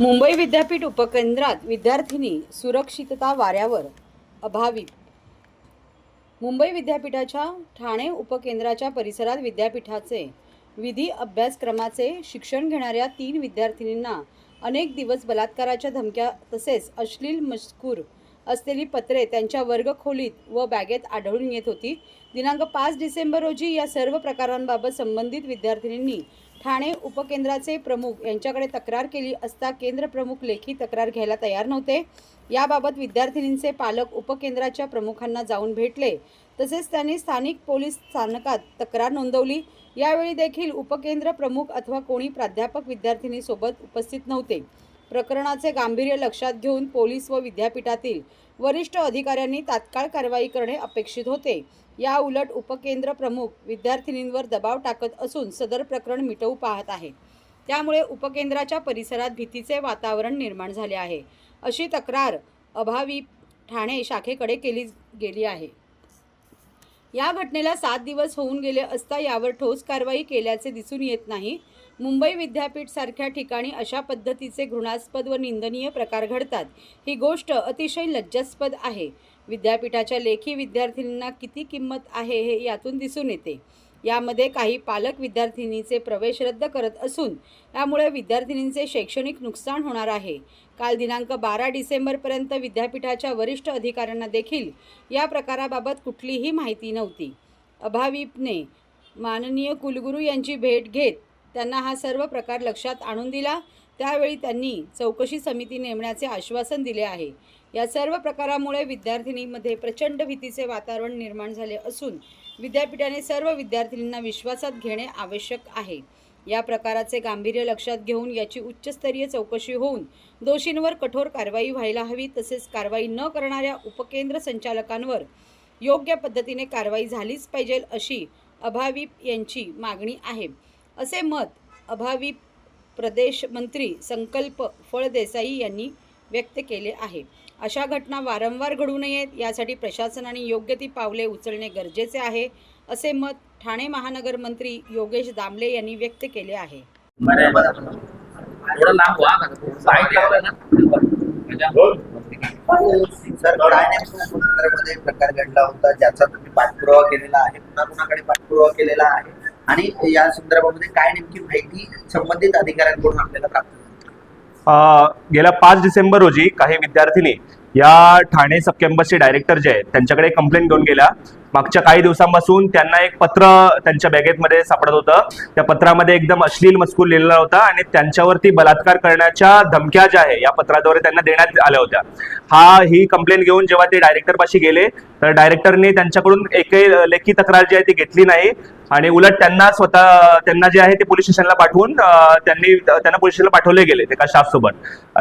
मुंबई विद्यापीठ उपकेंद्रात विद्यार्थिनी सुरक्षितता वाऱ्यावर अभावी. मुंबई विद्यापीठाच्या ठाणे उपकेंद्राच्या परिसरात विद्यापीठाचे विधी अभ्यासक्रमाचे शिक्षण घेणाऱ्या तीन विद्यार्थिनींना अनेक दिवस बलात्काराच्या धमक्या तसेच अश्लील मजकूर असलेली पत्रे त्यांच्या वर्गखोलीत व बॅगेत आढळून येत होती. दिनांक पाच डिसेंबर रोजी या सर्व प्रकारांबाबत संबंधित विद्यार्थिनींनी ठाणे उपकेंद्राचे प्रमुख यांच्याकडे तक्रार केली असता केंद्र प्रमुख लेखी तक्रार घ्यायला तयार नव्हते. याबाबत विद्यार्थिनींचे पालक उपकेंद्राच्या प्रमुखांना जाऊन भेटले. तसेच त्यांनी स्थानिक पोलीस स्थानकात तक्रार नोंदवली. यावेळी देखील उपकेंद्र प्रमुख अथवा कोणी प्राध्यापक विद्यार्थिनीसोबत उपस्थित नव्हते. प्रकरणाचे गांभीर्य लक्षात घेऊन पोलीस व विद्यापीठातील वरिष्ठ अधिकाऱ्यांनी तात्काळ कारवाई करणे अपेक्षित होते. या उलट उपकेंद्र प्रमुख विद्यार्थिनींवर दबाव टाकत असून सदर प्रकरण मिटवू पाहत आहे. त्यामुळे उपकेंद्राच्या परिसरात भीतीचे वातावरण निर्माण झाले आहे. अशी तक्रार अभावी ठाणे शाखेकडे केली गेली आहे. या घटनेला सात दिवस होऊन गेले असता यावर ठोस कारवाई केल्याचे दिसून येत नाही. मुंबई विद्यापीठ सारख्या ठिकाणी अशा पद्धतीचे घृणास्पद व निंदनीय प्रकार घडतात. ही गोष्ट अतिशय लज्जास्पद आहे. विद्यापीठाच्या लेखी विद्यार्थिनींना किती किंमत आहे हे यातून दिसून येते. यामध्ये काही पालक विद्यार्थिनीचे प्रवेश रद्द करत असून यामुळे विद्यार्थिनींचे शैक्षणिक नुकसान होणार आहे. काल दिनांक बारा डिसेंबरपर्यंत विद्यापीठाच्या वरिष्ठ अधिकाऱ्यांना देखील या प्रकाराबाबत कुठलीही माहिती नव्हती. अभाविपने माननीय कुलगुरू यांची भेट घेत त्यांना हा सर्व प्रकार लक्षात आणून दिला. त्यावेळी त्यांनी चौकशी समिती नेमण्याचे आश्वासन दिले आहे. या सर्व प्रकारामुळे विद्यार्थिनीमध्ये प्रचंड भीतीचे वातावरण निर्माण झाले असून विद्यापीठाने सर्व विद्यार्थिनींना विश्वासात घेणे आवश्यक आहे. या प्रकाराचे गांभीर्य लक्षात घेऊन याची उच्चस्तरीय चौकशी होऊन दोषींवर कठोर कारवाई व्हायला हवी तसेच कारवाई न करणाऱ्या उपकेंद्र संचालकांवर योग्य पद्धतीने कारवाई झालीच पाहिजे अशी अभावी यांची मागणी आहे. असे मत अभाविप प्रदेश मंत्री संकल्प फळदेसाई यांनी व्यक्त केले आहे. अशा घटना वारंवार घडू नयेत यासाठी प्रशासनाने योग्य ती पावले उचलणे गरजेचे आहे असे मत ठाणे महानगर मंत्री योगेश दामले यांनी व्यक्त केले आहे. सर काय प्रकार घडला होता ज्याचा तुम्ही पाठपुरावा केलेला आहे पुन्हा कुणाकडे पाठपुरावा केलेला आहे? आणि या संदर्भामध्ये काय नेमकी माहिती संबंधित अधिकाऱ्यांकडून आपल्याला प्राप्त गेल्या पाच डिसेंबर रोजी काही विद्यार्थिनी या ठाणे सब कॅम्पसचे डायरेक्टर जे आहेत त्यांच्याकडे कंप्लेंट घेऊन गेल्या. मागच्या काही दिवसांपासून त्यांना एक पत्र त्यांच्या बॅगेतमध्ये सापडत होतं. त्या पत्रामध्ये एकदम अश्लील मजकूर लिहिलेला होता आणि त्यांच्यावरती बलात्कार करण्याच्या धमक्या ज्या आहे या पत्राद्वारे त्यांना देण्यात आल्या होत्या. हा ही कंप्लेंट घेऊन जेव्हा ते डायरेक्टरपाशी गेले तर डायरेक्टरने त्यांच्याकडून एकही लेखी तक्रार जी आहे ती घेतली नाही. आणि उलट त्यांना स्वतः त्यांना जे आहे ते पोलीस स्टेशनला पाठवून त्यांनी त्यांना पोलीस स्टेशनला पाठवले गेले एका स्टाफ सोबत.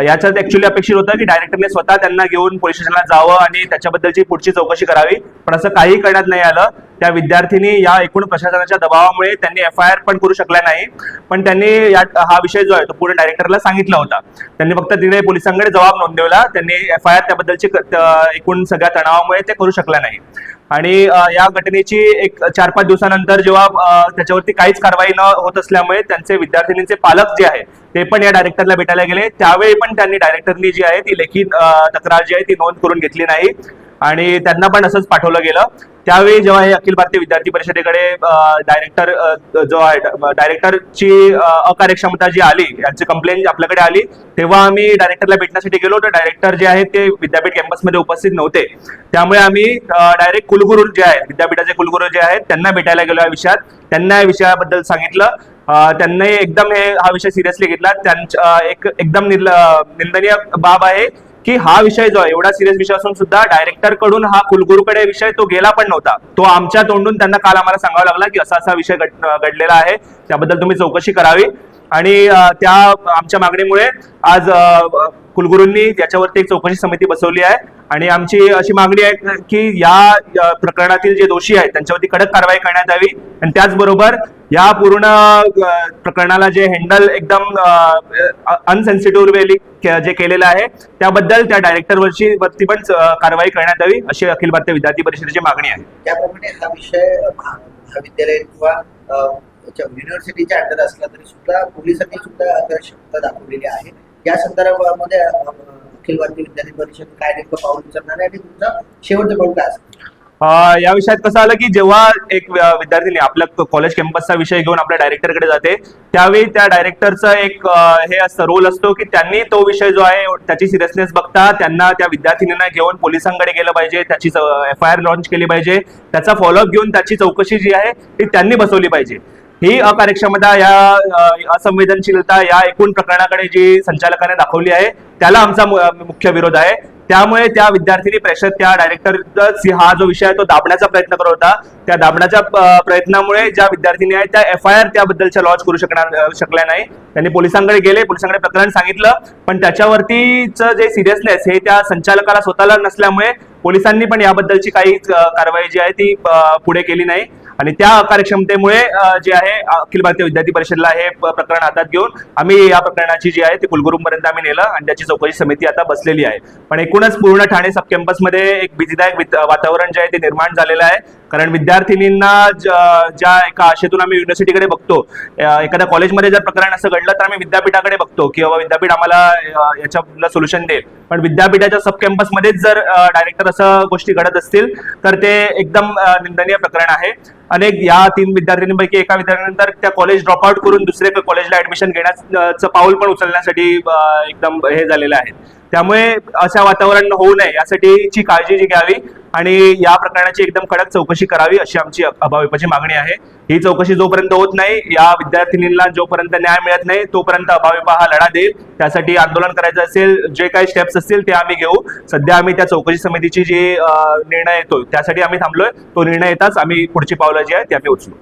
याच्यात ऍक्च्युली अपेक्षित होतं की डायरेक्टरने स्वतः त्यांना घेऊन पोलीस स्टेशनला जावं आणि त्याच्याबद्दलची पुढची चौकशी करावी. पण असं काही करण्यात नाही आलं. त्या विद्यार्थ्यांनी या एकूण प्रशासनाच्या दबावामुळे त्यांनी एफ आय आर पण करू शकल्या नाही. पण त्यांनी या हा विषय जो आहे तो पूर्ण डायरेक्टरला सांगितला होता. त्यांनी फक्त तिकडे पोलिसांकडे जबाब नोंदवला. त्यांनी एफ आय आर त्याबद्दलची एकूण सगळ्या तणावामुळे ते करू शकल्या नाही. आणि या घटनेची एक चार पाच दिवसानंतर जेव्हा त्याच्यावरती काहीच कारवाई न होत असल्यामुळे त्यांचे विद्यार्थिनींचे पालक जे आहे ते पण या डायरेक्टरला भेटायला गेले. त्यावेळी पण त्यांनी डायरेक्टरनी जी आहे ती लेखी तक्रार जी आहे ती नोंद करून घेतली नाही. आणि त्यांना पण असंच पाठवलं गेलं. त्यावेळी जेव्हा हे अखिल भारतीय विद्यार्थी परिषदेकडे डायरेक्टर जो आहे डायरेक्टरची अकार्यक्षमता जी आली यांची कंप्लेंट आपल्याकडे आली तेव्हा आम्ही डायरेक्टरला भेटण्यासाठी गेलो तर डायरेक्टर जे आहेत ते विद्यापीठ कॅम्पसमध्ये उपस्थित नव्हते. त्यामुळे आम्ही डायरेक्ट कुलगुरू जे आहेत विद्यापीठाचे कुलगुरू जे आहेत त्यांना भेटायला गेलो या विषयात. त्यांना या विषयाबद्दल सांगितलं. त्यांनी एकदम हे हा विषय सिरियसली घेतला. त्यांच्या एक एकदम निर्ल- निंदनीय बाब आहे. की हा विषय जो आहे एवढा सिरियस विषय असून सुद्धा डायरेक्टरकडून हा कुलगुरूकडे विषय तो गेला पण नव्हता. तो आमच्या तोंडून त्यांना काल आम्हाला सांगावा लागला की असा असा विषय घडलेला आहे. त्याबद्दल तुम्ही चौकशी करावी. आणि त्या आमच्या मागणीमुळे आज कुलगुरूंनी याच्यावरती एक चौकशी समिती बसवली आहे. आणि आमची अशी मागणी आहे की या प्रकरणातील जे दोषी आहेत त्यांच्यावरती कडक कारवाई करण्यात यावी. आणि त्याचबरोबर या पूर्ण प्रकरणाला जे हँडल एकदम अनसेन्सिटिव्ह वेली जे केलेलं आहे त्याबद्दल त्या डायरेक्टरवरची वरती पण कारवाई करण्यात यावी अशी अखिल भारतीय विद्यार्थी परिषदेची मागणी आहे. त्याप्रमाणे हा विषय महाविद्यालय किंवा युनिव्हर्सिटीच्या अंडर असला तरी सुद्धा पोलिसांनी सुद्धा दाखवलेली आहे. या संदर्भामध्ये अखिल भारतीय विद्यार्थी परिषद काय नेमकं पाऊल उचलणार आहे आणि तुमचं शेवटचं पाऊल काय असेल? या विषयात कसं आलं की जेव्हा एक विद्यार्थी आपल्या कॉलेज कॅम्पसचा विषय घेऊन आपल्या डायरेक्टरकडे जाते त्यावेळी त्या डायरेक्टरचा एक हे असतं रोल असतो की त्यांनी तो विषय जो आहे त्याची सिरियसनेस बघता त्यांना त्या विद्यार्थिनींना घेऊन पोलिसांकडे गेलं पाहिजे त्याची एफ आय आर लॉन्च केली पाहिजे त्याचा फॉलोअप घेऊन त्याची चौकशी जी आहे ती त्यांनी बसवली पाहिजे. ही अकार्यक्षमता या असंवेदनशीलता या एकूण प्रकरणाकडे जी संचालकाने दाखवली आहे त्याला आमचा मु- मुख्य विरोध आहे. त्यामुळे त्या विद्यार्थिनी प्रेशर त्या डायरेक्टर हा जो विषय आहे तो दाबण्याचा प्रयत्न करत होता. त्या दाबण्याच्या प्रयत्नामुळे ज्या विद्यार्थिनी आहेत त्या एफ आय आर त्याबद्दलच्या लॉन्च करू शकणार शकल्या नाही. त्यांनी पोलिसांकडे गेले पोलिसांकडे प्रकरण सांगितलं पण त्याच्यावरतीच जे सिरियसनेस हे त्या संचालकाला स्वतःला नसल्यामुळे पोलिसांनी पण याबद्दलची काही कारवाई जी आहे ती पुढे केली नाही. आणि त्या कार्यक्षमतेमुळे जे आहे अखिल भारतीय विद्यार्थी परिषदेला हे प्रकरण हातात घेऊन आम्ही या प्रकरणाची जी आहे ती कुलगुरूपर्यंत आम्ही नेलं आणि त्याची चौकशी समिती आता बसलेली आहे. पण एकूणच पूर्ण ठाणे सब कॅम्पसमध्ये एक भीतीदायक वातावरण जे आहे ते निर्माण झालेलं आहे. कारण विद्यार्थिनींना ज्या एका आशेतून आम्ही युनिव्हर्सिटीकडे बघतो एखाद्या कॉलेजमध्ये जर प्रकरण असं घडलं तर आम्ही विद्यापीठाकडे बघतो की बाबा विद्यापीठ आम्हाला याच्या याच्याला सोल्युशन देईल. पण विद्यापीठाच्या सब कॅम्पसमध्येच जर डायरेक्टर असं गोष्टी घडत असतील तर ते एकदम निंदनीय प्रकरण आहे. अनेक या तीन विद्यार्थिनींपैकी एका विद्यार्थ्यानंतर त्या कॉलेज ड्रॉपआउट करून दुसरे कॉलेजला ऍडमिशन घेण्याचं पाऊल पण उचलण्यासाठी एकदम हे झालेलं आहे. त्यामुळे अशा वातावरण होऊ नये यासाठीची काळजी जी घ्यावी. आणि या प्रकरणाची एकदम कडक चौकशी करावी अशी आमची अभाविपची म्हणजे मागणी आहे. ही चौकशी जोपर्यंत होत नाही या विद्यार्थिनींना जोपर्यंत न्याय मिळत नाही तोपर्यंत अभाविपा हा लढा देईल. त्यासाठी आंदोलन करायचं असेल जे काही स्टेप्स असतील ते आम्ही घेऊ. सध्या आम्ही त्या चौकशी समितीची जी निर्णय येतो त्यासाठी आम्ही थांबलोय. तो निर्णय येताच आम्ही पुढची पावलं जी आहे ती आम्ही उचलू.